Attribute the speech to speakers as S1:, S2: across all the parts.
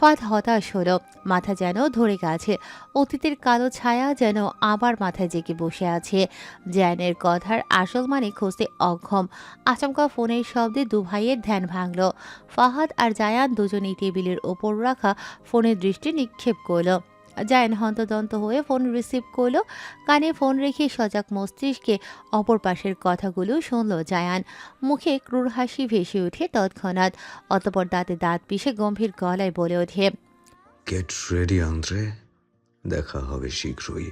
S1: ফাদ হতাশ হলো। মাথা যেন ধরে গেছে। অতীতের কালো ছায়া যেন আবার মাথায় জেগে বসে আছে। জ্যানের কথার আসল মানে খুঁজতে অক্ষম। আচমকা ফোনের শব্দে দু ভাইয়ের ধ্যান ভাঙল। ফাহাদ আর জায়ান দুজনেই টেবিলের ওপর রাখা ফোনের দৃষ্টি নিক্ষেপ করল। জায়ান হন্তদন্ত হয়ে ফোন রিসিভ করল। কানে ফোন রেখে সজাগ মস্তিষ্কে অপর পাশের কথাগুলো শুনল জায়ান। মুখে ক্রূর হাসি ভেসে ওঠে তৎক্ষণাৎ। অতপর দাঁতে দাঁত পিষে গম্ভীর গলায় বলে ওঠে
S2: গেট রেডি আন্দ্রে দেখা হবে শীঘ্রই।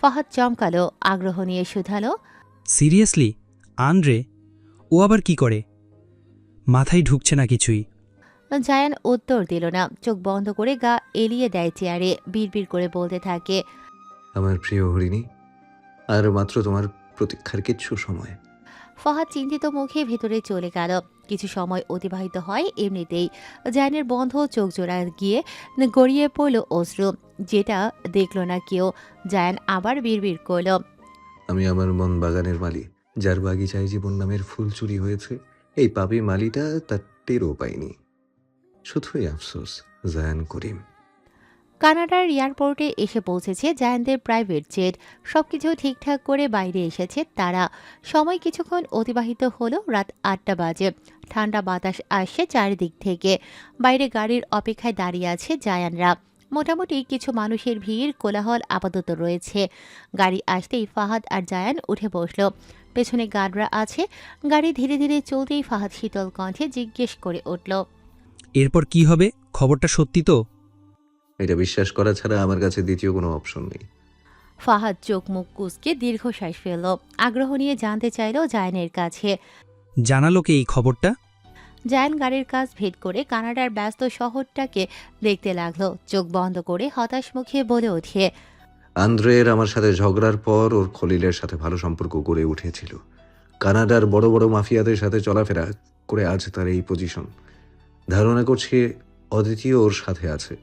S1: ফাহাদ চমকালো আগ্রহ নিয়ে শুধালো
S3: সিরিয়াসলি আন্দ্রে ও আবার কি করে? মাথায় ঢুকছে না কিছুই।
S1: জায়ান উত্তর দিল না। চোখ বন্ধ করে গা এলিয়ে দেয় চেয়ারে বিড়বিড় করে বলতে থাকে
S2: আমার প্রিয় হরিণী আর মাত্র তোমার প্রতীক্ষার কিছু সময়।
S1: ফাহাদ চিন্তিত মুখে ভেতরে চলে গেল। কিছু সময় অতিবাহিত হয় এমনিতেই। জায়ানের বন্ধ চোখ জোড়া গিয়ে গড়িয়ে পড়ল অশ্রু। যেটা দেখল না কেউ। জায়ান আবার বিড়বিড় করল
S2: আমি আমার মন বাগানের মালি যার বাগিচায় জীবন নামের ফুল চুরি হয়েছে। এই পাপি মালিটা তার টেরও পায়নি। শুধুই আফসোস, জায়ান করিম।
S1: কানাডার এয়ারপোর্টে এসে পৌঁছেছে জায়ানদের প্রাইভেট জেট। সবকিছু ঠিকঠাক করে বাইরে এসেছে তারা। সময় কিছুক্ষণ অতিবাহিত হলো রাত আটটা বাজে। ঠান্ডা বাতাস আসছে চারিদিক থেকে। বাইরে গাড়ির অপেক্ষায় দাঁড়িয়ে আছে জায়ানরা। মোটামুটি কিছু মানুষের ভিড়, কোলাহল আপাতত রয়েছে। গাড়ি আসতেই ফাহাদ আর জায়ান উঠে বসল। পেছনে গার্ডরা আছে। গাড়ি ধীরে ধীরে চলতেই ফাহাদ শীতল কণ্ঠে জিজ্ঞেস করে উঠল
S3: এরপর কি হবে? খবরটা সত্যি তো?
S2: এটা বিশ্বাস করা ছাড়া আমার কাছে দ্বিতীয় কোনো অপশন নেই।
S1: ফাহাদ চোখ মুখ কুচকে দীর্ঘশ্বাস ফেলল। আগ্রহ নিয়ে জানতে চাইল জায়নের কাছে।
S3: জানালো কে এই খবরটা?
S1: জায়ন গাড়ির কাজ ভেদ করে কানাডার ব্যস্ত শহরটাকে দেখতে লাগল। চোখ বন্ধ করে হতাশ মুখে বলে ওঠে
S2: আন্দ্রের আমার সাথে ঝগড়ার পর ওর খলিলের সাথে ভালো সম্পর্ক গড়ে উঠেছিল। কানাডার বড় বড় মাফিয়াদের সাথে চলাফেরা করে আজ তার এই পজিশন ধারণা করছি অদ্বিতীয় ওর সাথে আছে।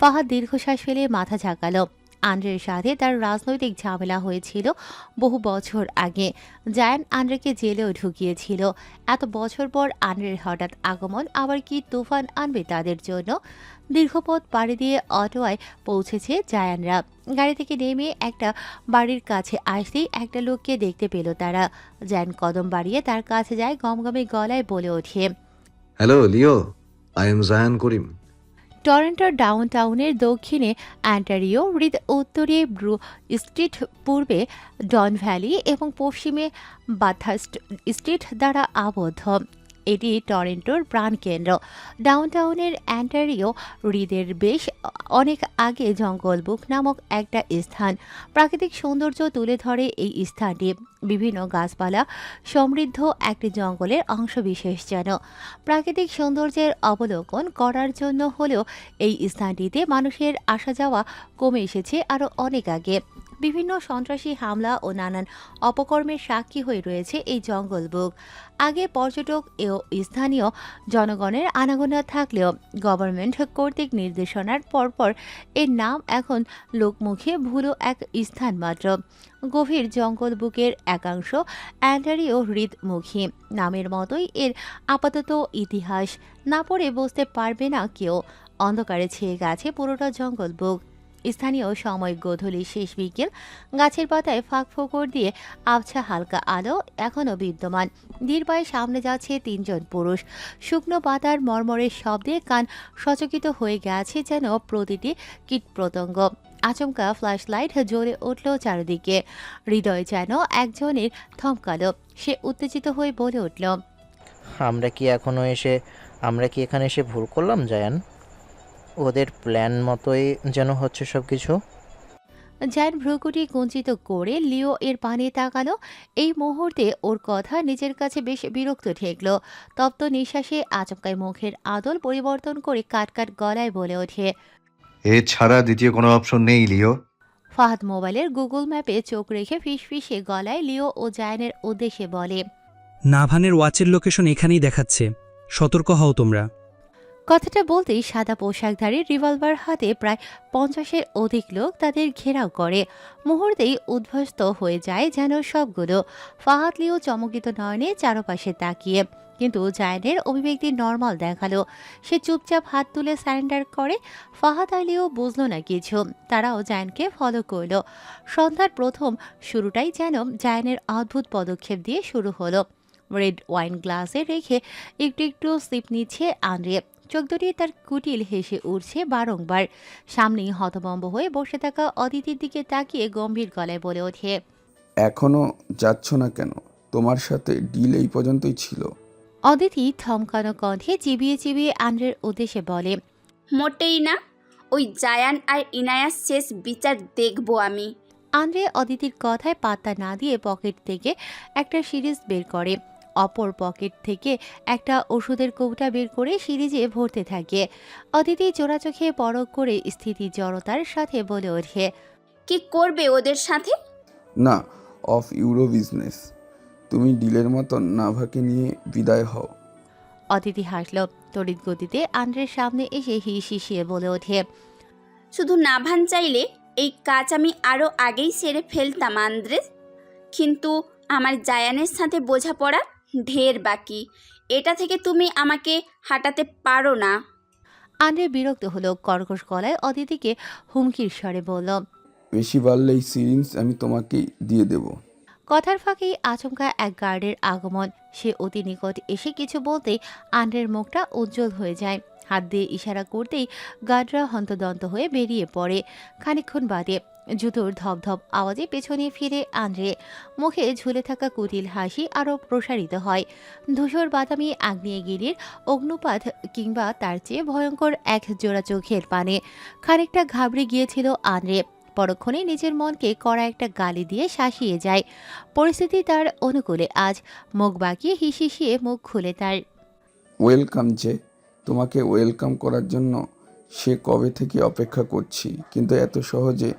S1: ফাহাদ দীর্ঘশ্বাস ফেলে মাথা ঝাঁকালো। আন্দ্রের সাথে তার রাজনৈতিক ঝামেলা হয়েছিল বহু বছর আগে। জায়ান আন্দ্রেকে জেলেও ঢুকিয়েছিল। এত বছর পর আন্দ্রের হঠাৎ আগমন আবার কি তুফান আনবে তাদের জন্য? দীর্ঘপথ পাড়ি দিয়ে অটোয় পৌঁছেছে জায়ানরা। গাড়ি থেকে নেমে একটা বাড়ির কাছে আসতেই একটা লোককে দেখতে পেল তারা। জায়ান কদম বাড়িয়ে তার কাছে যায় গমগমে গলায় বলে ওঠে
S2: hello Leo. I am Zayan Karim
S1: ডাউনটাউনের দক্ষিণে অ্যান্টারিও হৃদ উত্তরে ব্রু স্ট্রিট, পূর্বে ডন ভ্যালি এবং পশ্চিমে বাথাস্ট স্ট্রিট দ্বারা আবদ্ধ। এটি টরেন্টোর প্রাণকেন্দ্র। ডাউনটাউনের অ্যান্টারিও হৃদের বেশ অনেক আগে জঙ্গল বুক নামক একটা স্থান। প্রাকৃতিক সৌন্দর্য তুলে ধরে এই স্থানটি। বিভিন্ন গাছপালা, সমৃদ্ধ একটি জঙ্গলের অংশবিশেষ যেন। প্রাকৃতিক সৌন্দর্যের অবলোকন করার জন্য হলেও এই স্থানটিতে মানুষের আসা যাওয়া কমে এসেছে আরও অনেক আগে। বিভিন্ন সন্ত্রাসী হামলা ও নানান অপকর্মের সাক্ষী হয়ে রয়েছে এই জঙ্গল বুক। আগে পর্যটক ও স্থানীয় জনগণের আনাগোনা থাকলেও গভর্নমেন্ট কর্তৃক নির্দেশনার পরপর এর নাম এখন লোকমুখে ভুলো এক স্থান মাত্র। গভীর জঙ্গল বুকের একাংশ অ্যান্টারিও হৃদমুখী। নামের মতোই এর আপাতত ইতিহাস। না পড়ে বুঝতে পারবে না কেউ। অন্ধকারে ছেয়ে গেছে পুরোটা জঙ্গল বুক। স্থানীয় সময় গোধূলি শেষ বিকেল গাছের পাতায় ফাঁক ফোকর দিয়ে আবছা হালকা আলো এখনও বিদ্যমান। ধীরপায়ে সামনে যাচ্ছে তিনজন পুরুষ। শুকনো পাতার মর্মরের শব্দে কান সচকিত হয়ে গেছে যেন প্রতিটি কীটপতঙ্গ আচমকা ফ্ল্যাশ লাইট জ্বলে উঠল চারিদিকে। হৃদয় যেন একজনের থমকালো। সে উত্তেজিত হয়ে বলে উঠল,
S4: আমরা কি এখনও এসে, আমরা কি এখানে এসে ভুল করলাম, জায়ান? ওদের প্ল্যান মতোই যেন হচ্ছে সব কিছু
S1: জায়ান ভ্রুকুটি কুঞ্চিত করে লিও এর পানে তাকালো। এই মুহূর্তে ওর কথা নিজের কাছে বেশ বিরক্ত ঠেকলো। তপ্ত নিঃশ্বাসে আচমকায় মুখের আদল পরিবর্তন করে কাট কাট গলায় বলে ওঠে
S5: এছাড়া দ্বিতীয় কোনো অপশন নেই লিও।
S1: ফাহাদ মোবাইলের গুগল ম্যাপে চোখ রেখে ফিসফিসে গলায় লিও ও জায়নের উদ্দেশ্যে বলে
S3: নাভানের ওয়াচের লোকেশন এখানেই দেখাচ্ছে। সতর্ক হও তোমরা।
S1: কথাটা বলতেই সাদা পোশাকধারী রিভলভার হাতে প্রায় পঞ্চাশের অধিক লোক তাদের ঘেরাও করে। মুহূর্তেই উদ্ভস্ত হয়ে যায় যেন সবগুলো। ফাহাদ লিও চমকিত নয়নে চারপাশে তাকিয়ে, কিন্তু জায়নের অভিব্যক্তি নর্মাল দেখাল। সে চুপচাপ হাত তুলে স্যারেন্ডার করে। ফাহাদ আলীও বুঝলো না কিছু। তারাও জায়ানকে ফলো করল। সন্ধ্যার প্রথম শুরুটাই যেন জায়নের অদ্ভুত পদক্ষেপ দিয়ে শুরু হলো। রেড ওয়াইন গ্লাসে রেখে একটু একটু সিপ নিচ্ছে আন্দ্রে চোখ দুটি তার কুটিল হেসে উঠছে বারংবার। সামনেই হতভম্ব হয়ে বসে থাকা অদিতির দিকে তাকিয়ে গম্ভীর গলায় বলে ওঠে
S6: এখনও যাচ্ছ না কেন? তোমার সাথে ডিল এই পর্যন্তই ছিল?
S1: অদিতি থমকানো কণ্ঠে চিবিয়ে চিবিয়ে আন্দ্রের উদ্দেশ্যে বলে
S7: মোটেই না। ওই জায়ান আর ইনায়াস শেষ বিচার দেখব আমি।
S1: আন্দ্রে অদিতির কথায় পাত্তা না দিয়ে পকেট থেকে একটা সিরিজ বের করে। অপর পকেট থেকে একটা ওষুধের কৌটা বের করে সিরিজে ভরতে থাকে। অদিতি চোরা চোখে পরক করে স্থিতি জড়তার সাথে বলে ওঠে
S7: কি করবে ওদের সাথে?
S6: না অফ ইউরো বিজনেস। তুমি ডিলের মতন নাভাকে নিয়ে বিদায় হও।
S1: অদিতি হাসল। তড়িৎ গতিতে আন্দ্রের সামনে এসে হিস হিসিয়ে বলে ওঠে
S7: শুধু নাভান চাইলে এই কাজ আমি আরও আগেই সেরে ফেলতাম আন্দ্রে। কিন্তু আমার জায়ানের সাথে বোঝাপড়া ঢের বাকি। এটা থেকে তুমি আমাকে হাঁটাতে পারো না।
S1: আন্দ্রে বিরক্ত হলো কর্কশ গলায় অদিতিকে হুমকির স্বরে বলল
S6: বেশি বাড়লে এই সিরিঞ্জ আমি তোমাকে দিয়ে দেব।
S1: কথার ফাঁকেই আচমকা এক গার্ডের আগমন। সে অতি নিকট এসে কিছু বলতেই আন্ড্রের মুখটা উজ্জ্বল হয়ে যায়। হাত দিয়ে ইশারা করতেই গার্ডরা হন্তদন্ত হয়ে বেরিয়ে পড়ে। খানিকক্ষণ বাদে জুতোর ধপধপ আওয়াজে পেছনে ফিরে আন্দ্রে। মুখে ঝুলে থাকা কুটিল হাসি আরও প্রসারিত হয়। ধূসর বাদামি আগ্নেয়গিরির অগ্নুপাত কিংবা তার চেয়ে ভয়ঙ্কর এক জোড়া চোখের পানে। খানিকটা ঘাবড়ে গিয়েছিল আন্দ্রে। পরক্ষণে নিজের মনকে কড়া একটা গালি দিয়ে শাসিয়ে যায়। পরিস্থিতি তার অনুকূলে। আজ মুখ বাঁকিয়ে হিসিয়ে মুখ খুলে তার
S6: ওয়েলকাম যে তোমাকে ওয়েলকাম করার জন্য সে কবে থেকে অপেক্ষা করছি? কিন্তু এত সহজে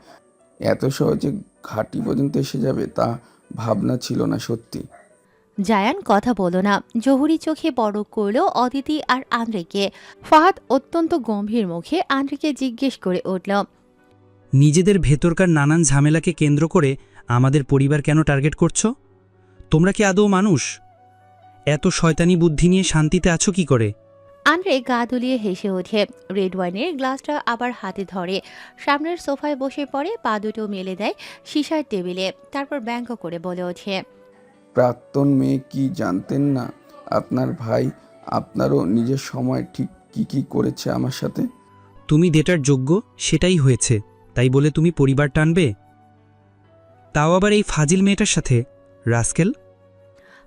S6: এত সহজে ঘাটি পর্যন্ত এসে যাবে তা ভাবনা ছিল না সত্যি।
S1: জায়ান কথা বলো না। জহুরি চোখে বড় করল অদিতি আর আন্দ্রেকে। ফাহাদ অত্যন্ত গম্ভীর মুখে আন্দ্রেকে জিজ্ঞেস করে উঠল
S3: নিজেদের ভেতরকার নানান ঝামেলাকে কেন্দ্র করে আমাদের পরিবার কেন টার্গেট করছ? তোমরা কি আদৌ মানুষ? এত শয়তানি বুদ্ধি নিয়ে শান্তিতে আছো কি করে?
S1: আন্দ্রে গা দুলিয়ে হেসে ওঠে। রেড ওয়াইনের গ্লাসটা আবার হাতে ধরে। সামনের সোফায় বসে পড়ে পা দুটো মেলে দেয় সিসার টেবিলে তারপর ব্যঙ্গ করে বলে ওঠে।
S6: প্রাক্তন মেয়ে কি জানতেন না আপনার ভাই আপনারও নিজের সময় ঠিক কি কি করেছে আমার সাথে?
S3: তুমি যেটার যোগ্য সেটাই হয়েছে তাই বলে তুমি পরিবার টানবে? তাও আবার এই ফাজিল মেয়েটার সাথে রাস্কেল?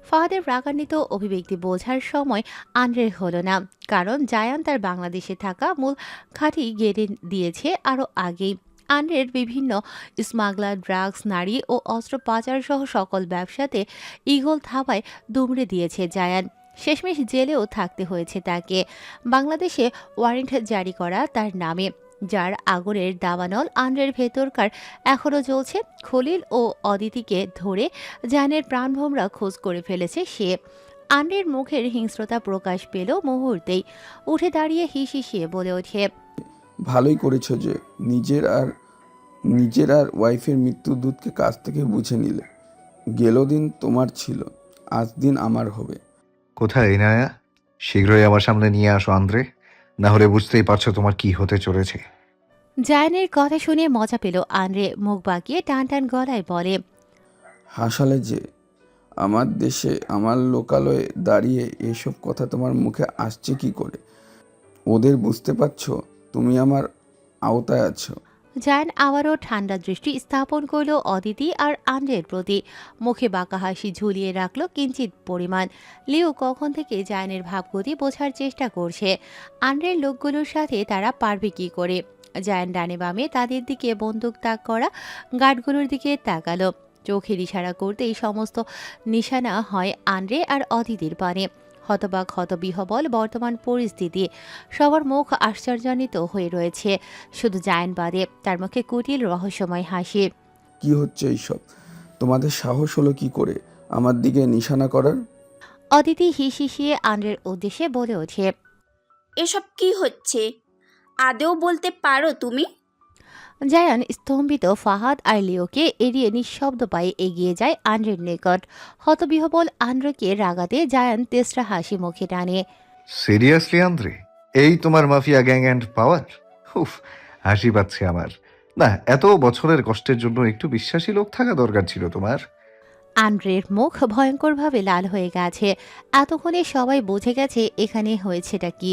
S1: ফাহাদের রাগান্বিত অভিব্যক্তি বোঝার সময় আন্দ্রের হলো না, কারণ জায়ান তার বাংলাদেশে থাকা মূল খাঁটি গেড়ে দিয়েছে আরও আগেই। আন্দ্রের বিভিন্ন স্মাগলার, ড্রাগস, নারী ও অস্ত্র পাচার সহ সকল ব্যবসাতে ইগল থাবায় দুমড়ে দিয়েছে জায়ান শেষমেশ জেলেও থাকতে হয়েছে তাকে। বাংলাদেশে ওয়ারেন্ট জারি করা তার নামে। যার আগুনের দাবানল আন্দ্রের ভেতরকার এখনও চলছে খলিল ও অদিতিকে ধরে জানের প্রাণভোমরা খোঁজ করে ফেলেছে সে। আন্ডের মুখের হিংস্রতা প্রকাশ পেল মুহূর্তেই উঠে দাঁড়িয়ে হিসিয়ে বলে ওঠে
S6: ভালোই করেছ যে নিজের আর নিজের আর ওয়াইফের মৃত্যু দূতকে কাছ থেকে বুঝে নিলে। গেল দিন তোমার ছিল আজ দিন আমার হবে।
S5: কোথায় ইনায়া শীঘ্রই আমার সামনে নিয়ে আসো আন্দ্রে। না হলে বুঝতেই পারছ তোমার কি হতে চলেছে।
S1: জায়ানের কথা শুনে মজা পেল আনরে মুখ বাঁকিয়ে টান টান গলায় বলে
S6: হাসালে যে আমার দেশে আমার লোকালয়ে দাঁড়িয়ে এসব কথা তোমার মুখে আসছে কি করে? ওদের বুঝতে পারছ? তুমি আমার আওতায় আছো।
S1: জায়ান আবারও ঠান্ডা দৃষ্টি স্থাপন করল অদিতি আর আন্ডের প্রতি। মুখে বাঁকা হাসি ঝুলিয়ে রাখল কিঞ্চিত পরিমাণ। লিও কখন থেকে জায়ানের ভাবগতি বোঝার চেষ্টা করছে। আন্ডের লোকগুলোর সাথে তারা পারবে কি করে? জায়ান ডানে বামে তাদের দিকে বন্দুক তাক করা, গার্ডগুলোর দিকে তাকালো। চোখের ইশারা করতেই সমস্ত নিশানা হয় আন্ড্রে আর অদিতির পানে। হতবাক হতবিহবল বর্তমান পরিস্থিতি। সবার মুখ আশ্চর্যান্বিত হয়ে রয়েছে। শুধু জায়ান বাদে তার মুখে কুটিল রহস্যময় হাসি।
S6: কি হচ্ছে এইসব? তোমাদের সাহস হলো কি করে? আমার দিকে নিশানা করার?
S1: অদিতি হিসিয়ে আন্ড্রের উদ্দেশ্যে বলে ওঠে
S7: এসব কি হচ্ছে? আদেও বলতে পারো তুমি?
S1: জায়ান স্তম্ভিত ফাহাদ আইলিওকে এড়িয়ে নিঃশব্দ পায়ে এগিয়ে যায় আন্দ্রের নিকট। হতবিহবল আন্দ্রকে রাগাতে জায়ান তেসরা হাসি মুখে টানে।
S5: Seriously Andre? এই তোমার মাফিয়া গ্যাং অ্যান্ড পাওয়ার? উফ, হাসি পাচ্ছে আমার। না, এত বছরের কষ্টের জন্য একটু বিশ্বাসী লোক থাকা দরকার ছিল তোমার।
S1: আন্দ্রের মুখ ভয়ঙ্করভাবে লাল হয়ে গেছে। এতক্ষণে সবাই বুঝে গেছে এখানে হয়েছেটা কি।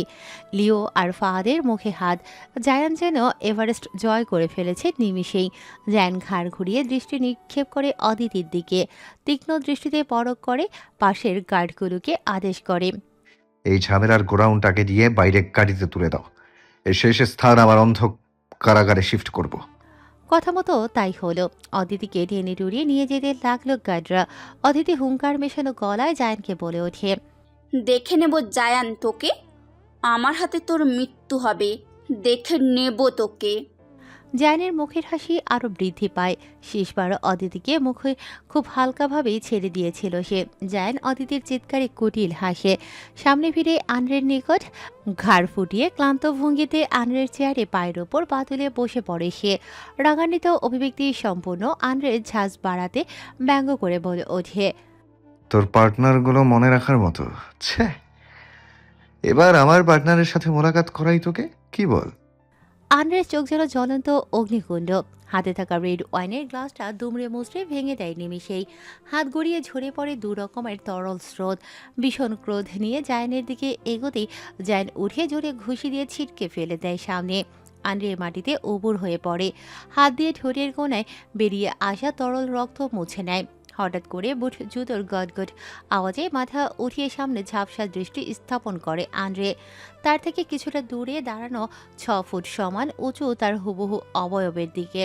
S1: লিও আর ফাহাদের মুখে হাত। জায়ান যেন এভারেস্ট জয় করে ফেলেছে নিমিষেই। জায়ান ঘাড় ঘুরিয়ে দৃষ্টি নিক্ষেপ করে অদিতির দিকে। তীক্ষ্ণ দৃষ্টিতে পরক করে পাশের গার্ডগুলোকে আদেশ করে।
S5: এই ঝামেলার গোডাউনটাকে দিয়ে বাইরে গাড়িতে তুলে দাও। এর শেষ স্থান আমার অন্ধ কারাগারে শিফট করব।
S1: কথা মতো তাই হলো। অদিতিকে টেনে টুরিয়ে নিয়ে যেতে লাগল গার্ডরা অদিতি হুঙ্কার মেশানো গলায় জায়ানকে বলে ওঠে,
S7: দেখে নেব জায়ান তোকে। আমার হাতে তোর মৃত্যু হবে। দেখে নেব তোকে।
S1: জায়ানের মুখের হাসি আরও বৃদ্ধি পায়। শেষবার অদিতিকে মুখে খুব হালকাভাবেই ছেড়ে দিয়েছিল সে। জায়ান অদিতির চিৎকারে কুটিল হাসে। সামনে ফিরে আনরের নিকট ঘাড় ফুটিয়ে ক্লান্ত ভঙ্গিতে আনরের চেয়ারে পায়ের ওপর পা তুলে বসে পড়ে সে। রাগান্বিত অভিব্যক্তি সম্পূর্ণ আনরের ঝাঁজ বাড়াতে ব্যঙ্গ করে বলে ওঠে।
S5: তোর পার্টনারগুলো মনে রাখার মতো? এবার আমার পার্টনারের সাথে মোলাকাত করাই তোকে? কি বল?
S1: আন্দ্রের চোখ যেন জ্বলন্ত অগ্নিকুণ্ড। হাতে থাকা রেড ওয়াইনের গ্লাসটা দুমড়ে মুচড়ে ভেঙে দেয় নিমিষেই। হাত গড়িয়ে ঝরে পড়ে দু রকমের তরল স্রোত। ভীষণ ক্রোধ নিয়ে জায়নের দিকে এগোতেই জায়ন উঠে জোরে ঘুষি দিয়ে ছিটকে ফেলে দেয় সামনে। আন্দ্রে মাটিতে উবুর হয়ে পড়ে। হাত দিয়ে ঠোঁটের কোনায় বেরিয়ে আসা তরল রক্ত মুছে নেয়। হঠাৎ করে বুট জুতোর গটগট আওয়াজে মাথা উঠিয়ে সামনে ঝাপসা দৃষ্টি স্থাপন করে আন্দ্রে। তার থেকে কিছুটা দূরে দাঁড়ানো ছ ফুট সমান উঁচু তার হুবহু অবয়বের দিকে।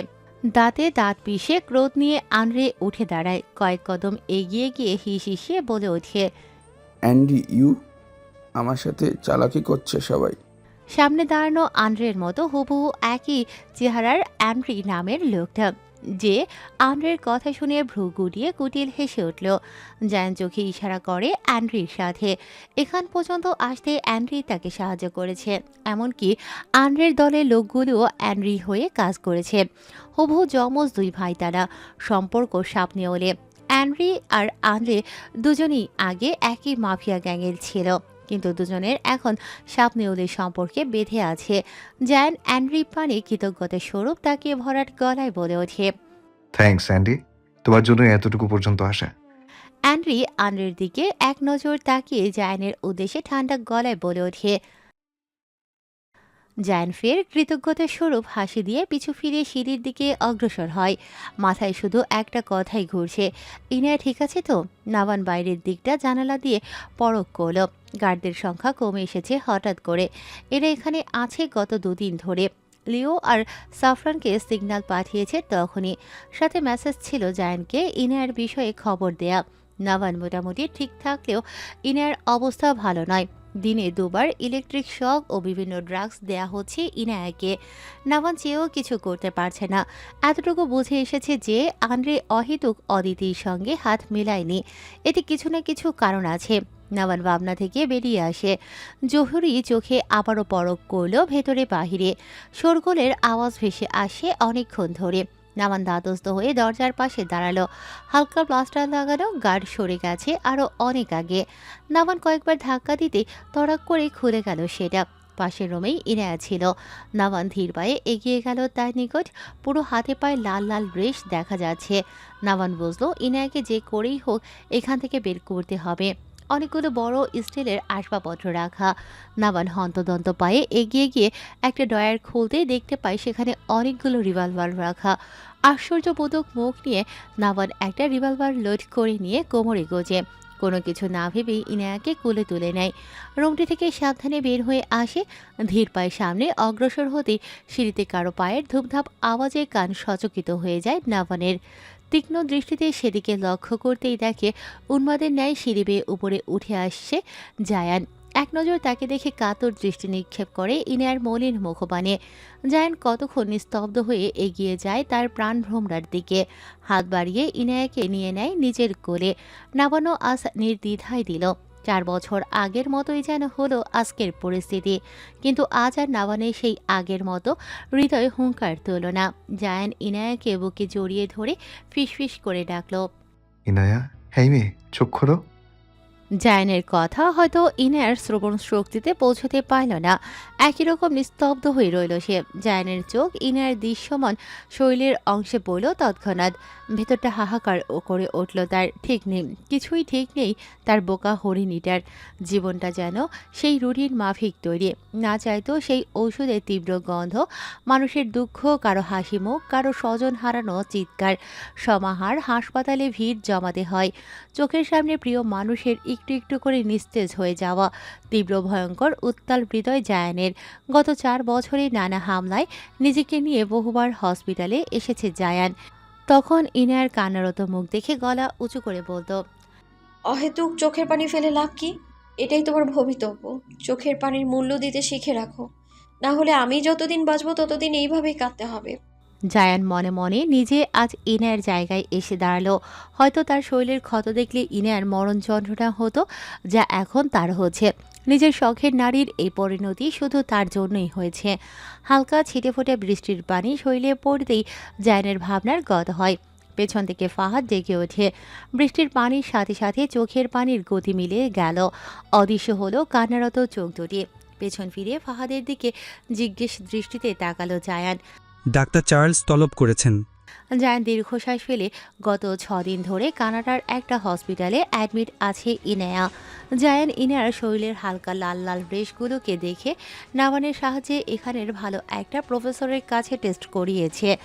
S1: দাঁতে দাঁত পিষে ক্রোধ নিয়ে আনড়ে উঠে দাঁড়ায়। কয়েক কদম এগিয়ে গিয়ে হিস হিসিয়ে বলে ওঠে
S6: অ্যান্ডি ইউ আমার সাথে চালাকি করছে সবাই।
S1: সামনে দাঁড়ানো আন্দ্রের মতো হুবহু একই চেহারার অ্যান্ড্রি নামের লোকটা। যে আন্দ্রের কথা শুনে ভ্রু গুটিয়ে কুটিল হেসে উঠল জায়ান চোখে ইশারা করে অ্যান্ড্রির সাথে। এখান পর্যন্ত আসতে অ্যান্ড্রি তাকে সাহায্য করেছে। এমনকি আন্দ্রের দলের লোকগুলোও অ্যান্ড্রি হয়ে কাজ করেছে। হুবহু যমজ দুই ভাই তারা সম্পর্ক সাপনে ওলে অ্যান্ড্রি আর আন্দ্রে দুজনই আগে একই মাফিয়া গ্যাংয়ের ছিল। কিন্তু দুজনের এখন সাপনেউলের সম্পর্কে বেঁধে আছে। জ্যান অ্যান্ড্রি পানি কৃতজ্ঞতা স্বরূপ তাকে ভরাট গলায় বলে ওঠে।
S5: থ্যাঙ্কস অ্যান্ডি তোমার জন্য এতটুকু পর্যন্ত আসা
S1: অ্যান্ড্রি আন্ড্রের দিকে এক নজর তাকিয়ে জায়ানের উদ্দেশ্যে ঠান্ডা গলায় বলে ওঠে। জায়ান ফের কৃতজ্ঞতার স্বরূপ হাসি দিয়ে পিছু ফিরে সিঁড়ির দিকে অগ্রসর হয়। মাথায় শুধু একটা কথাই ঘুরছে। ইনায়া, ঠিক আছে তো? নাবান বাইরের দিকটা জানালা দিয়ে পরক করল। গার্ডদের সংখ্যা কমে এসেছে হঠাৎ করে। এরা এখানে আছে গত দুদিন ধরে। লিও আর সাফরানকে সিগন্যাল পাঠিয়েছে তখনই। সাথে মেসেজ ছিল জায়ানকে ইনায়ার বিষয়ে খবর দেয়া। নাবান মোটামুটি ঠিক থাকলেও ইনায়ার অবস্থা ভালো নয়। দিনে দুবার ইলেকট্রিক শক ও বিভিন্ন ড্রাগস দেয়া হচ্ছে ইনায়াকে। নাভান চেয়েও কিছু করতে পারছে না। এতটুকু বুঝে এসেছে যে, আন্দ্রে অহেতুক অদিতির সঙ্গে হাত মেলায়নি। এতে কিছু না কিছু কারণ আছে। নাভান ভাবনা থেকে বেরিয়ে আসে। জহুরি চোখে আবারও পরক করল ভেতরে বাহিরে শোরগোলের আওয়াজ ভেসে আসে অনেকক্ষণ ধরে। নামান দাদস্ত হয়ে দরজার পাশে দাঁড়াল। হালকা প্লাস্টার লাগানো গার্ড সরে গেছে আরও অনেক আগে। নামান কয়েকবার ধাক্কা দিতে তড়াক করে খুলে গেল সেটা। পাশের রুমেই ইনায়া ছিল। নামান ধীর পায়ে এগিয়ে গেল তার নিকট। পুরো হাতে পায়ে লাল লাল রেশ দেখা যাচ্ছে। নামান বুঝলো ইনায়াকে যে করেই হোক এখান থেকে বের করতে হবে। অনেকগুলো বড় স্টিলের আসবাবপত্র রাখা। নাবান হন্তদন্ত পায়ে এগিয়ে গিয়ে একটা ডয়ার খুলতে দেখতে পাই সেখানে অনেকগুলো রিভলভার রাখা। আশ্চর্যবোধক মুখ নিয়ে নাবান একটা রিভলভার লোড করে নিয়ে কোমরে গোজে। কোনো কিছু না ভেবেই ইনায়াকে কোলে তুলে নেয়। রুমটি থেকে সাবধানে বের হয়ে আসে। ধীর পায়ে সামনে অগ্রসর হতেই সিঁড়িতে কারও পায়ের ধূপধাপ আওয়াজে কান সচকিত হয়ে যায় নাভানের তীক্ষ্ণ দৃষ্টিতে সেদিকে লক্ষ্য করতেই দেখে উন্মাদের ন্যায় সিঁড়ি বেয়ে উপরে উঠে আসছে জায়ান। এক নজর তাকে দেখে কাতর দৃষ্টি নিক্ষেপ করে ইনার মলিন মুখপানে জায়ান কতক্ষণ নিস্তব্ধ হয়ে এগিয়ে যায় তার প্রাণ ভ্রমরার দিকে। হাত বাড়িয়ে ইনায়াকে নিয়ে নেয় নিজের কোলে। নাবানো আস নির্দ্বিধায় দিল। চার বছর আগের মতোই যেন হলো আজকের পরিস্থিতি। কিন্তু আজ আর নাবানে সেই আগের মতো হৃদয় হুঙ্কার তুলল না। জায়ান ইনায়াকে বুকে জড়িয়ে ধরে ফিসফিস করে ডাকল,
S5: ইনায়া হ্যাঁ মেয়ে, চোখ খোলো।
S1: জায়ানের কথা হয়তো ইনার শ্রবণ শক্তিতে পৌঁছতে পারল না। একই রকম নিস্তব্ধ হয়ে রইল সে। জায়নের চোখ ইনার দৃশ্যমান শৈলের অংশে পড়ল তৎক্ষণাৎ। ভেতরটা হাহাকার ও করে উঠল তার। ঠিক নেই, কিছুই ঠিক নেই তার বোকা হরিণীটার। জীবনটা যেন সেই রুটিন মাফিক তৈরি। না চাইতো সেই ঔষধের তীব্র গন্ধ। মানুষের দুঃখ, কারও হাসি মুখ, কারও স্বজন হারানো চিৎকার। সমাহার হাসপাতালে ভিড় জমাতে হয়। চোখের সামনে প্রিয় মানুষের একটু একটু করে নিস্তেজ হয়ে যাওয়া তীব্র ভয়ঙ্কর উত্তাল হৃদয় জায়ানের। গত চার বছরে নানা হামলায় নিজেকে নিয়ে বহুবার হসপিটালে এসেছে জায়ান। তখন ইনায়ার কান্নারত মুখ দেখে গলা উঁচু করে বলতো
S8: অহেতুক চোখের পানি ফেলে লাভ কি? এটাই তোমার ভবিতব্য। চোখের পানির মূল্য দিতে শিখে রাখো। না হলে আমি যতদিন বাঁচবো ততদিন এইভাবেই কাঁদতে হবে।
S1: জায়ান মনে মনে নিজে আজ ইনায়ের জায়গায় এসে দাঁড়াল। হয়তো তার শরীরের ক্ষত দেখলে ইনায়ার মরণ যন্ত্রণা হতো, যা এখন তার হচ্ছে। নিজের শখের নারীর এই পরিণতি শুধু তার জন্যই হয়েছে। হালকা ছিটে ফোটে বৃষ্টির পানি শরীরে পড়তেই জায়ানের ভাবনার গত হয়। পেছন থেকে ফাহাদ ডেকে ওঠে। বৃষ্টির পানির সাথে সাথে চোখের পানির গতি মিলে গেল। অদৃশ্য হলো কান্নারত চোখ দুটি। পেছন ফিরে ফাহাদের দিকে জিজ্ঞেস দৃষ্টিতে তাকালো জায়ান।
S3: ডাক্তার চার্লস তলব করেছেন।
S1: জায়ান দীর্ঘশ্বাস ফেলে গত ছদিন ধরে কানাডার একটা হসপিটালে অ্যাডমিট আছে ইনায়া। জায়ান ইনার শরীরের হালকা লাল লাল ব্রেশগুলোকে দেখে নামানের সাহায্যে এখানের ভালো একটা প্রফেসরের কাছে টেস্ট করিয়েছে।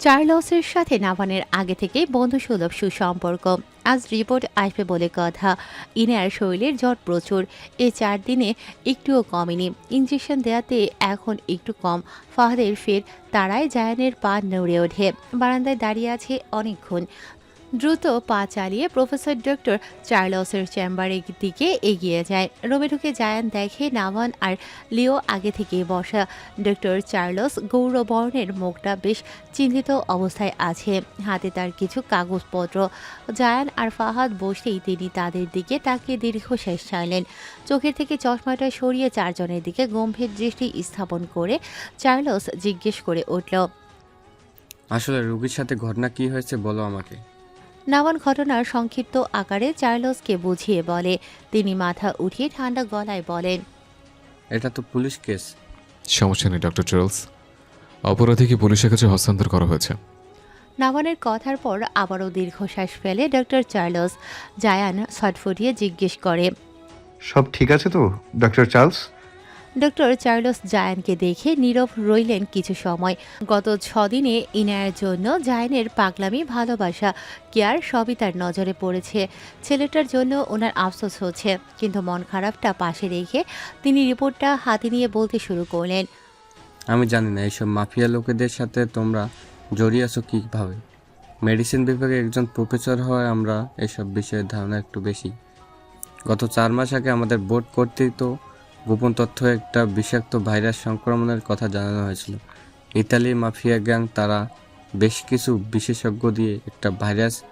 S1: চার্লসের সাথে নাভানের আগে থেকেই বন্ধুসুলভ সুসম্পর্ক। আজ রিপোর্ট আসবে বলে কথা। ইনার শরীরের জ্বর প্রচুর। এ চার দিনে একটুও কমেনি। ইঞ্জেকশন দেওয়াতে এখন একটু কম। ফাহাদের ফের তারাই জায়ানের পা নড়ে ওঠে। বারান্দায় দাঁড়িয়ে আছে অনেকক্ষণ। দ্রুত পা চালিয়ে প্রফেসর ডক্টর চার্লসের চেম্বারের দিকে এগিয়ে যায়। রুমে ঢুকে জায়ান দেখে নাভান আর লিও আগে থেকে বসা। ডক্টর চার্লস গৌরবর্ণের মুখটা বেশ চিন্তিত অবস্থায় আছে। হাতে তার কিছু কাগজপত্র। জায়ান আর ফাহাদ বসেই তিনি তাদের দিকে তাকিয়ে দীর্ঘশ্বাস ছাড়লেন। চোখের থেকে চশমাটা সরিয়ে চারজনের দিকে গম্ভীর দৃষ্টি স্থাপন করে চার্লস জিজ্ঞেস করে উঠল,
S9: আসলে রুগীর সাথে ঘটনা কি হয়েছে বলো আমাকে।
S1: নাওয়ান ঘটনার সংক্ষিপ্ত আকারে চার্লসকে বুঝিয়ে বলে। তিনি মাথা উঠিয়ে ঠান্ডা গলায় বলেন
S9: এটা তো পুলিশ কেস।
S10: সমস্যা নেই ডক্টর চার্লস। অপরাধীকে পুলিশের কাছে হস্তান্তর করা হয়েছে।
S1: নাওয়ানের কথার পর আবারও দীর্ঘশ্বাস ফেলে ডক্টর চার্লস। জায়ান ছটফটিয়ে জিজ্ঞেস করে
S5: সব ঠিক আছে তো ডক্টর চার্লস?
S1: ডক্টর চার্লস জায়ানকে দেখে নীরব রইলেন কিছু সময়। গত ছদিনে ইনায়ের জন্য জায়ানের পাগলামি, ভালোবাসা, কেয়ার সবই তার নজরে পড়েছে। ছেলেটার জন্য ওনার আফসোস হচ্ছে, কিন্তু মন খারাপটা পাশে রেখে তিনি রিপোর্টটা হাতে নিয়ে বলতে শুরু করলেন।
S9: আমি জানি না, এইসব মাফিয়া লোকেদের সাথে তোমরা জড়িয়ে আছো কীভাবে? মেডিসিন বিভাগে একজন প্রফেসর হয় আমরা এসব বিষয়ে ধারণা একটু বেশি। গত চার মাস আগে আমাদের বোর্ড কর্তৃক তো গোপন তথ্য একটা বিষাক্ত ভাইরাস সংক্রমণের কথা জানানো হয়েছিল। ইতালির মাফিয়া গ্যাং তারা বেশ কিছু বিশেষজ্ঞ দিয়ে একটা ভাইরাস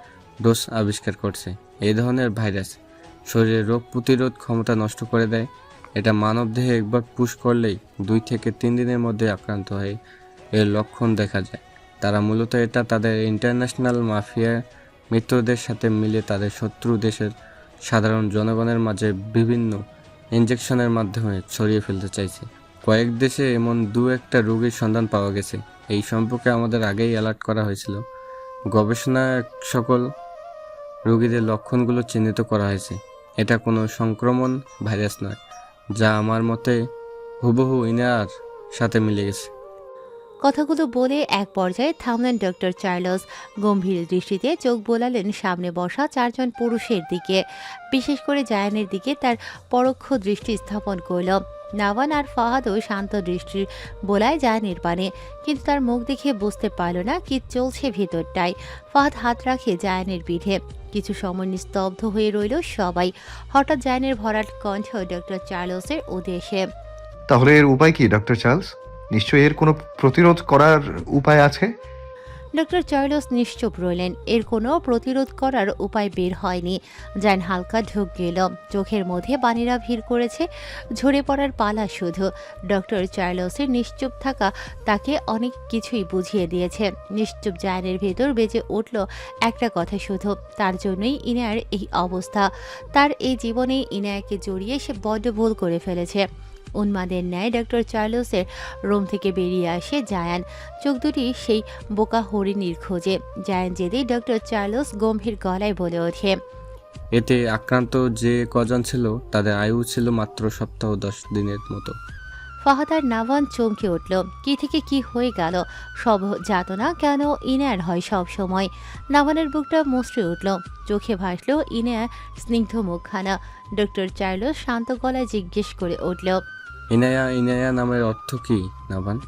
S9: ডোজ আবিষ্কার করছে। এই ধরনের ভাইরাস শরীরে রোগ প্রতিরোধ ক্ষমতা নষ্ট করে দেয়। এটা মানবদেহে একবার পুশ করলেই দুই থেকে তিন দিনের মধ্যে আক্রান্ত হয়ে এর লক্ষণ দেখা যায়। তারা মূলত এটা তাদের ইন্টারন্যাশনাল মাফিয়া মিত্রদের সাথে মিলে তাদের শত্রু দেশের সাধারণ জনগণের মাঝে বিভিন্ন ইনজেকশনের মাধ্যমে ছড়িয়ে ফেলতে চাইছে। কয়েক দেশে এমন দু একটা রোগীর সন্ধান পাওয়া গেছে। এই সম্পর্কে আমাদের আগেই অ্যালার্ট করা হয়েছিল। গবেষণা সকল রোগীদের লক্ষণগুলো চিহ্নিত করা হয়েছে। এটা কোনো সংক্রমণ ভাইরাস নয়, যা আমার মতে হুবহু ইনার সাথে মিলে গেছে।
S1: কথাগুলো বলে এক পর্যায়ে থামলেন ডক্টর চার্লস। গম্ভীর দৃষ্টিতে চোখ বোলালেন সামনে বসা চারজন পুরুষের দিকে। বিশেষ করে জায়ানের দিকে তার পরোক্ষ দৃষ্টি স্থাপন করল। নাওয়ান আর ফাহাদও শান্ত দৃষ্টির বোলায় জায়ানের পানে, কিন্তু তার মুখ দেখে বুঝতে পারল না কি চলছে ভেতরটায়। ফাহাদ হাত রাখে জায়ানের পিঠে। কিছু সময় নিস্তব্ধ হয়ে রইল সবাই। হঠাৎ জায়ানের ভরাট কণ্ঠ ডক্টর চার্লসের উদ্দেশ্যে।
S5: তাহলে এর উপায় কি, ডক্টর চার্লস? নিশ্চয়ই এর কোনো প্রতিরোধ করার উপায় আছে?
S1: ডক্টর চার্লস নিশ্চুপ রইলেন। এর কোনো প্রতিরোধ করার উপায় বের হয়নি। জান হালকা ঢুক গেল। চোখের মধ্যে বানিরা ভিড় করেছে। ঝরে পড়ার পালা শুধু। ডক্টর চার্লসের নিশ্চুপ থাকা তাকে অনেক কিছুই বুঝিয়ে দিয়েছে। নিশ্চুপ জায়নের ভেতর বেজে উঠল একটা কথা শুধু। তার জন্যই ইনায়ার এই অবস্থা। তার এই জীবনে ইনায়াকে জড়িয়ে সে বড্ড ভুল করে ফেলেছে। উন্মাদের ন্যায় ডক্টর চার্লসের রুম থেকে বেরিয়ে আসে জায়ান। চোখ দুটি সেই বোকা হরিণীর খোঁজে। জায়ান যেতেই ডক্টর চার্লস গম্ভীর গলায় বলে ওঠে
S9: এতে আক্রান্ত যে কজন ছিল তাদের আয়ু ছিল মাত্র সপ্তাহ দশ দিনের মতো।
S1: ফাহাদ আর নাভান চমকে উঠল কি থেকে কি হয়ে গেল? সব যাতনা কেন ইনার হয় সব সময়? নাভানের বুকটা মুচড়ে উঠল চোখে ভাসল ইনার স্নিগ্ধ মুখখানা। ডক্টর চার্লস শান্ত গলায় জিজ্ঞেস করে উঠল
S9: ইনায়া ইনায়া নামের অর্থ কি নাভান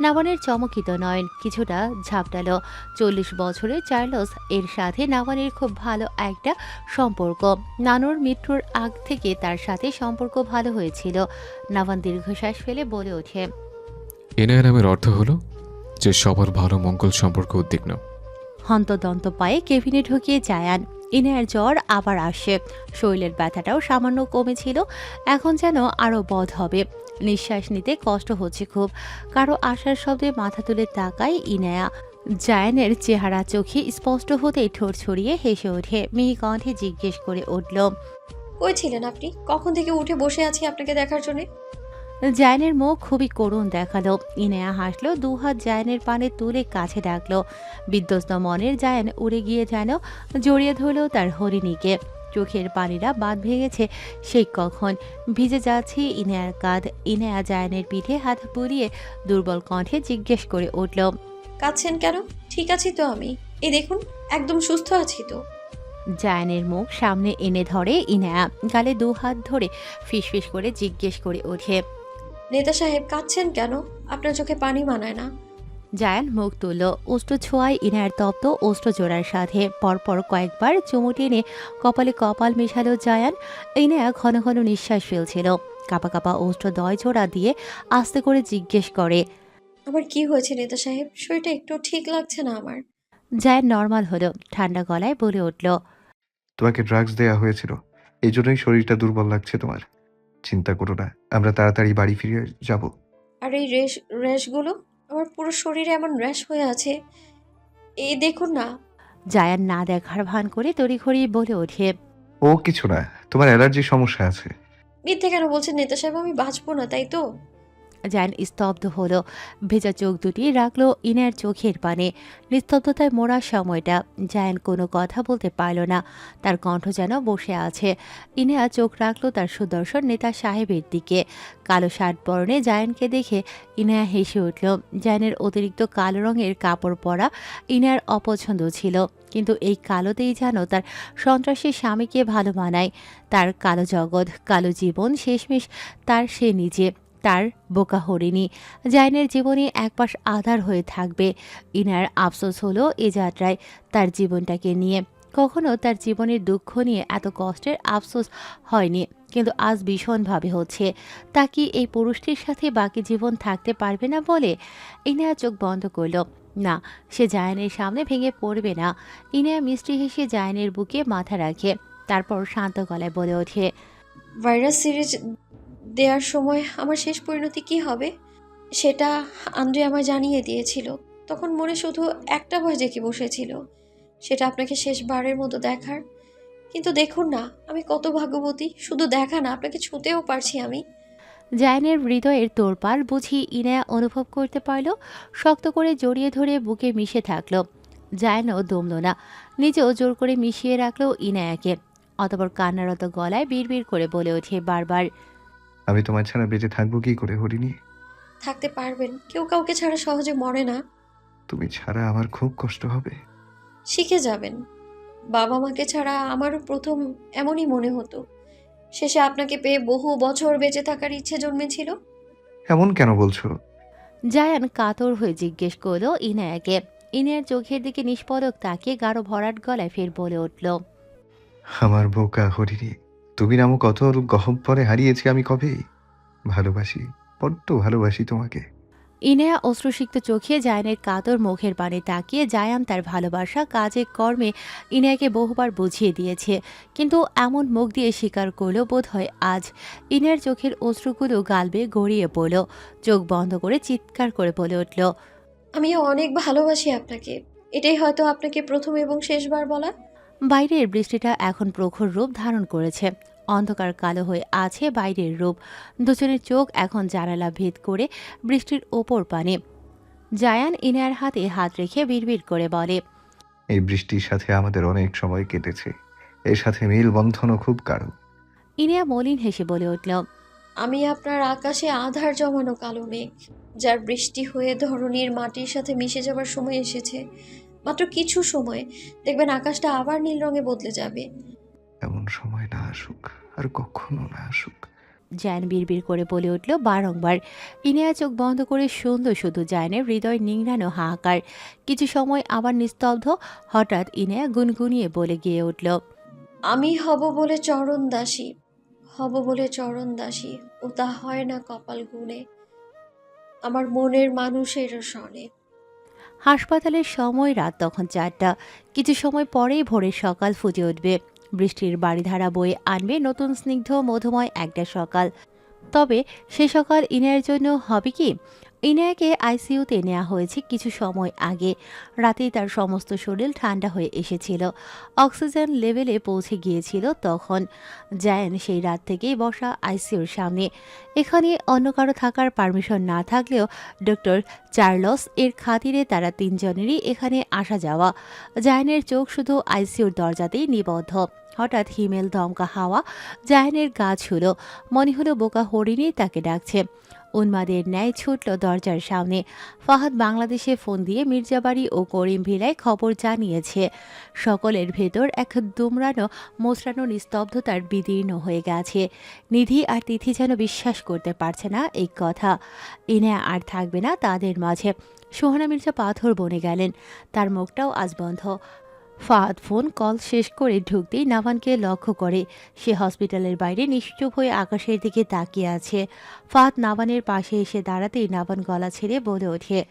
S1: নাভানের চমকিত নয়ন কিছুটা ঝাপটালো। চল্লিশ বছরের চার্লস এর সাথে নাভানের খুব ভালো একটা সম্পর্ক। নানুর মৃত্যুর আগ থেকে তার সাথে সম্পর্ক ভালো হয়েছিল। নাভান দীর্ঘশ্বাস ফেলে বলে ওঠে
S10: এনআইয়া নামের অর্থ হলো যে সবার ভালো মঙ্গল সম্পর্ক উদ্বিগ্ন।
S1: হন্তদন্ত পায়ে কেবিনে ঢুকিয়ে জায়ান ইনার জ্বর আবার আসে। শরীরের ব্যথাটাও সামান্য কমেছিল, এখন যেন আরও বধ হবে। নিঃশ্বাস নিতে কষ্ট হচ্ছে খুব। কারও আশার শব্দে মাথা তুলে তাকায় ইনায়া। জায়ানের চেহারা চোখে স্পষ্ট হতেই ঠোঁট ছড়িয়ে হেসে ওঠে। মিহি কণ্ঠে জিজ্ঞেস করে উঠল,
S8: কই ছিলেন আপনি? কখন থেকে উঠে বসে আছি আপনাকে দেখার জন্য?
S1: জায়নের মুখ খুবই করুণ দেখাল। ইনেয়া হাসলো দুহাত জায়নের পানে তুলে কাছে ডাকলো। বিধ্বস্ত মনের জায়ান উড়ে গিয়ে যেন জড়িয়ে ধরলো তার হরিণীকে। চোখের পানিরা বাঁধ ভেঙেছে সেই কখন। ভিজে যাচ্ছে ইনেয়ার কাঁধ। ইনেয়া জায়ানের পিঠে হাত বুলিয়ে দুর্বল কণ্ঠে জিজ্ঞেস করে উঠল
S8: কাঁদছেন কেন? ঠিক আছি তো আমি। এই দেখুন একদম সুস্থ আছি তো।
S1: জায়ানের মুখ সামনে এনে ধরে ইনেয়া। গালে দু হাত ধরে ফিসফিস করে জিজ্ঞেস করে ওঠে
S8: নেতা সাহেব কাঁদছেন কেন? আপনার চোখে পানি মানায় না।
S1: জায়ান মুখ তুলল অস্ত্র ছোঁয়ায় ইনার তপ্ত অস্ত্র জোড়ার সাথে পরপর কয়েকবার চুমু টেনে কপালে কপাল মেশালো জায়ান। ইনা ঘন ঘন নিঃশ্বাস ফেলছিল। কাপা কাপা অস্ত্র দয় জোড়া দিয়ে আস্তে করে জিজ্ঞেস করে
S8: আমার কি হয়েছে নেতা সাহেব? শরীরটা একটু ঠিক লাগছে না আমার।
S1: জায়ান নর্মাল হলো ঠান্ডা গলায় বলে উঠল
S5: তোমাকে ড্রাগস দেয়া হয়েছিল। এই জন্যই শরীরটা দুর্বল লাগছে তোমার। চিন্তা করো না আমরা তাড়াতাড়ি বাড়ি ফিরে যাব।
S8: আর এই রেশ র্যাশগুলো আমার পুরো শরীরে এমন র্যাশ হয়ে আছে। এই দেখুন না।
S1: জায়ান না দেখার ভান করে তড়িঘড়ি বলে ওঠে
S5: ও কিছু না তোমার অ্যালার্জির সমস্যা আছে।
S8: মিথ্যে কেন বলছেন নেতা সাহেব? আমি বাঁচবো না তাই তো?
S1: জায়ান স্তব্ধ হলো। ভেজা চোখ দুটি রাখল ইনার চোখের পানে। নিস্তব্ধতায় মোড়া সময়টা জায়ান কোনো কথা বলতে পারল না। তার কণ্ঠ যেন বসে আছে। ইনা চোখ রাখল তার সুদর্শন নেতা সাহেবের দিকে। কালো শার্ট পরনে জায়ানকে দেখে ইনায়া হেসে উঠল। জায়ানের অতিরিক্ত কালো রঙের কাপড় পরা ইনার অপছন্দ ছিল। কিন্তু এই কালোতেই যেন তার সন্ত্রাসী স্বামীকে ভালো মানায়। তার কালো জগৎ, কালো জীবন, শেষমেশ তার সে নিজে। তার বোকা হরিণী। জাইনের জীবনে একপাশ আধার হয়ে থাকবে। ইনার আফসোস হলো এ যাত্রায় তার জীবনটাকে নিয়ে। কখনো তার জীবনের দুঃখ নিয়ে এত কষ্টের আফসোস হয়নি, কিন্তু আজ ভীষণভাবে হচ্ছে। তা কি এই পুরুষটির সাথে বাকি জীবন থাকতে পারবে না বলে ইনায়া চোখ বন্ধ করল। না, সে জায়নের সামনে ভেঙে পড়বে না। ইনায়া মিষ্টি হেসে জায়নের বুকে মাথা রাখে, তারপর শান্ত গলায় বলে ওঠে,
S8: ভাইরাস সিরিজ দেওয়ার সময় আমার শেষ পরিণতি কি হবে? সেটা আন্দ্রে আমায় জানিয়ে দিয়েছিল। তখন মনে শুধু একটা ভয় জেঁকে বসেছিল। সেটা আপনাকে শেষবারের মতো দেখার। কিন্তু দেখুন না, আমি কত ভাগ্যবতী, শুধু দেখা না, আপনাকে ছুঁতেও পারছি আমি।
S1: জায়নের হৃদয়ের তোরপাল বুঝি ইনায়া অনুভব করতে পারল, শক্ত করে জড়িয়ে ধরে বুকে মিশে থাকল। জায়নও দমল না, নিজেও জোর করে মিশিয়ে রাখল ইনায়াকে। অতপর কান্নারত গলায় বিড়বিড় করে বলে ওঠে বারবার।
S5: আমি তোমার ছাড়া বেঁচে থাকব কি করে হরিণী?
S8: থাকতে পারবেন। কেউ কাউকে ছাড়া সহজে মরে না।
S5: তুমি ছাড়া আমার খুব কষ্ট হবে।
S8: শিখে যাবেন। বাবা মাকে ছাড়া আমারও প্রথম এমনই মনে হতো। শেষে আপনাকে পেয়ে বহু বছর বেঁচে থাকার ইচ্ছে জন্মেছিল।
S5: এমন কেন বলছো?
S1: জায়ান কাতর হয়ে জিজ্ঞেস করল ইনায়াকে। ইনায়ার চোখের দিকে নিষ্পদক তাকিয়ে গাঢ় ভরাট গলায় ফের বলে উঠল
S5: আমার বোকা হরিণী তুমি নামক কত গহব্বরে হারিয়েছি আমি কবে ভালোবাসি বড্ড ভালোবাসি তোমাকে।
S1: ইনেয়া অশ্রুসিক্ত চোখে জায়ানের কাতর মুখের পানে তাকিয়ে জায়ান তার ভালোবাসা কাজে কর্মে ইনেয়াকে বহুবার বুঝিয়ে দিয়েছে। কিন্তু এমন মুখ দিয়ে স্বীকার করল বোধ হয় আজ ইনের চোখের অশ্রুগুলো গালবে গড়িয়ে পড়ল। চোখ বন্ধ করে চিৎকার করে বলে উঠল
S8: আমি অনেক ভালোবাসি আপনাকে। এটাই হয়তো আপনাকে প্রথম এবং শেষবার বলা।
S1: বাইরের বৃষ্টিটা এখন প্রখর রূপ ধারণ করেছে। অন্ধকার কালো হয়ে আছে বাইরের রূপ। দুজনের চোখ এখন জানালা ভেদ করে বৃষ্টির ওপর পানে। জায়ান ইনার হাতে হাত রেখে বিড়বিড় করে বলে
S5: এই বৃষ্টির সাথে আমাদের অনেক সময় কেটেছে। এর সাথে মিল বন্ধনও খুব গাঢ়
S1: ইনিয়া মলিন হেসে বলে উঠল
S8: আমি আপনার আকাশে আধার জমানো কালো মেঘ যার বৃষ্টি হয়ে ধরনীর মাটির সাথে মিশে যাবার সময় এসেছে। মাত্র কিছু সময় দেখবেন আকাশটা আবার নীল রঙে বদলে যাবে।
S5: এমন সময় না আসুক আর কখনো না আসুক।
S1: জায়ান বিড়বিড় করে বলে উঠল বারংবার। ইনিয়া চোখ বন্ধ করে শুনল শুধু জায়ানের হৃদয় নিংড়ানো হাহাকার। কিছু সময় আবার নিস্তব্ধ হঠাৎ ইনিয়া গুনগুনিয়ে বলে গিয়ে উঠল
S8: আমি হব বলে চরণ দাসী হব বলে চরণ দাসী ও তা হয় না কপাল গুণে। আমার মনের মানুষের সনে
S1: হাসপাতালের সময় রাত তখন চারটা। কিছু সময় পরেই ভোরের সকাল ফুটে উঠবে। বৃষ্টির বাড়িধারা বয়ে আনবে নতুন স্নিগ্ধ মধুময় একটা সকাল। তবে সে সকাল ইনের জন্য হবে কি? ইনায়াকে আইসিইউতে নেওয়া হয়েছে কিছু সময় আগে। রাতেই তার সমস্ত শরীর ঠান্ডা হয়ে এসেছিল। অক্সিজেন লেভেলে পৌঁছে গিয়েছিল তখন। জায়ান সেই রাত থেকেই বসা আইসিইউর সামনে। এখানে অন্য কারও থাকার পারমিশন না থাকলেও ডক্টর চার্লস এর খাতিরে তারা তিনজনেরই এখানে আসা যাওয়া। জায়ানের চোখ শুধু আইসিইউর দরজাতেই নিবদ্ধ। হঠাৎ হিমেল ধমকা হাওয়া জায়ানের গা ছুলো। মনে হলো বোকা হরিণই তাকে ডাকছে। উন্মাদের ন্যায় ছুটল দরজার সামনে। ফাহাদ বাংলাদেশে ফোন দিয়ে মির্জাবাড়ি ও করিম ভিলায় খবর জানিয়েছে। সকলের ভেতর এক দুমড়ানো, মোচড়ানো নিস্তব্ধতার বিদীর্ণ হয়ে গেছে। নিধি আর তিথি যেন বিশ্বাস করতে পারছে না এই কথা। ইনে আর থাকবে না তাদের মাঝে। সোহানা মির্জা পাথর বনে গেলেন। তার মুখটাও আজ বন্ধ। ফাহাদ ফোন কল শেষ করে ঢুকতেই নাভানকে লক্ষ্য করে। সে হসপিটালের বাইরে নিশ্চুপ হয়ে আকাশের দিকে তাকিয়ে আছে। ফাহাদ নাভানের পাশে এসে দাঁড়াতেই নাভান গলা ছেড়ে বলে ওঠে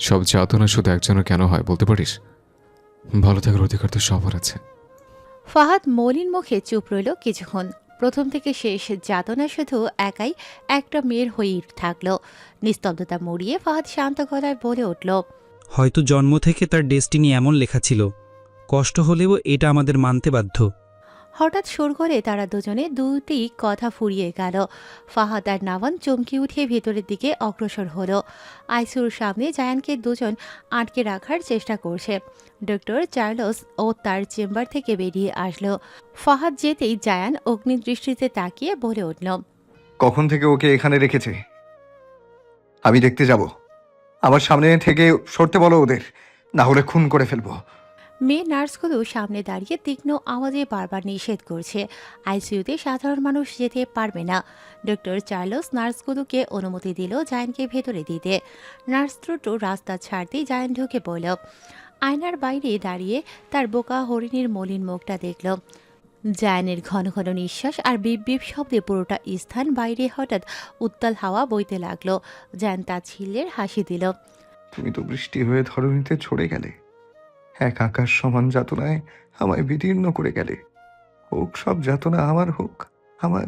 S10: সব যাতনা শুধু একজনের কেন হয় বলতে পারিস? ভালো থাকার অধিকার তো সবার আছে।
S1: ফাহাদ মলিন মুখে চুপ রইল কিছুক্ষণ। প্রথম থেকে শেষ যাতনা শুধু একাই একটা মেয়ের হয়েই থাকল। নিস্তব্ধতা মরিয়ে ফাহাদ শান্ত গলায় বলে উঠল
S3: হয়তো জন্ম থেকে তার ডেস্টিনি এমন লেখা ছিল। কষ্ট হলেও এটা আমাদের মানতে বাধ্য।
S1: হঠাৎ সুর করে তারা দুজনে দুটি কথা ফুরিয়ে গেল। ফাহাদ আর নাভান চমকে উঠে ভেতরের দিকে অগ্রসর হলো। আইসুর সামনে জায়ানকে দুজন আটকে রাখার চেষ্টা করছে। ডক্টর চার্লস ও তার চেম্বার থেকে বেরিয়ে আসলো। ফাহাদ যেতেই জায়ান অগ্নিদৃষ্টিতে তাকিয়ে বলে উঠল
S5: কখন থেকে ওকে এখানে রেখেছে? আমি দেখতে যাব। আমার সামনে থেকে সরতে বলো ওদের। না হলে খুন করে ফেলব।
S1: মেয়ে নার্সগুলো সামনে দাঁড়িয়ে তীক্ষ্ণ আওয়াজে বারবার নিষেধ করছে। আইসিইউতে সাধারণ মানুষ যেতে পারবে না। ডক্টর চার্লস নার্সগুলোকে অনুমতি দিল জায়ানকে ভেতরে দিতে। নার্স দ্রুত রাস্তা ছাড়তেই জায়ান ঢুকে পড়ল। আয়নার বাইরে দাঁড়িয়ে তার বোকা হরিণীর মলিন মুখটা দেখল। জায়নের ঘন ঘন নিঃশ্বাস আর বিপ বিপ শব্দে পুরোটা স্থান বাইরে হঠাৎ উত্তাল হাওয়া বইতে লাগল। জায়ান তা ছিল্লের হাসি দিল।
S5: তুমি তো বৃষ্টি হয়ে ধরণীতে ছড়ে গেলে। এক আকাশ সমান যাতনায় আমায় বিদীর্ণ করে গেলে। হোক সব যাতনা আমার হোক আমার।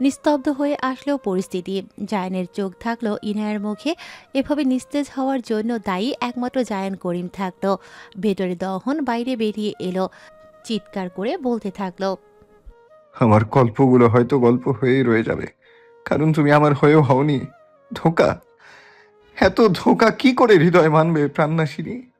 S1: নিস্তব্ধ হয়ে আসলেও পরিস্থিতি। জায়নের চোখ থাকল ইনায়ের মুখে। এভাবে নিস্তেজ হওয়ার জন্য দায়ী একমাত্র জায়ান করিম থাকল। ভেতরে দহন বাইরে বেরিয়ে এলো। চিৎকার করে বলতে থাকল
S5: আমার গল্পগুলো হয়তো গল্প হয়েই রয়ে যাবে। কারণ তুমি আমার হয়েও হওনি। ধোকা? এত ধোকা কি করে হৃদয় মানবে প্রাণনাশিনী?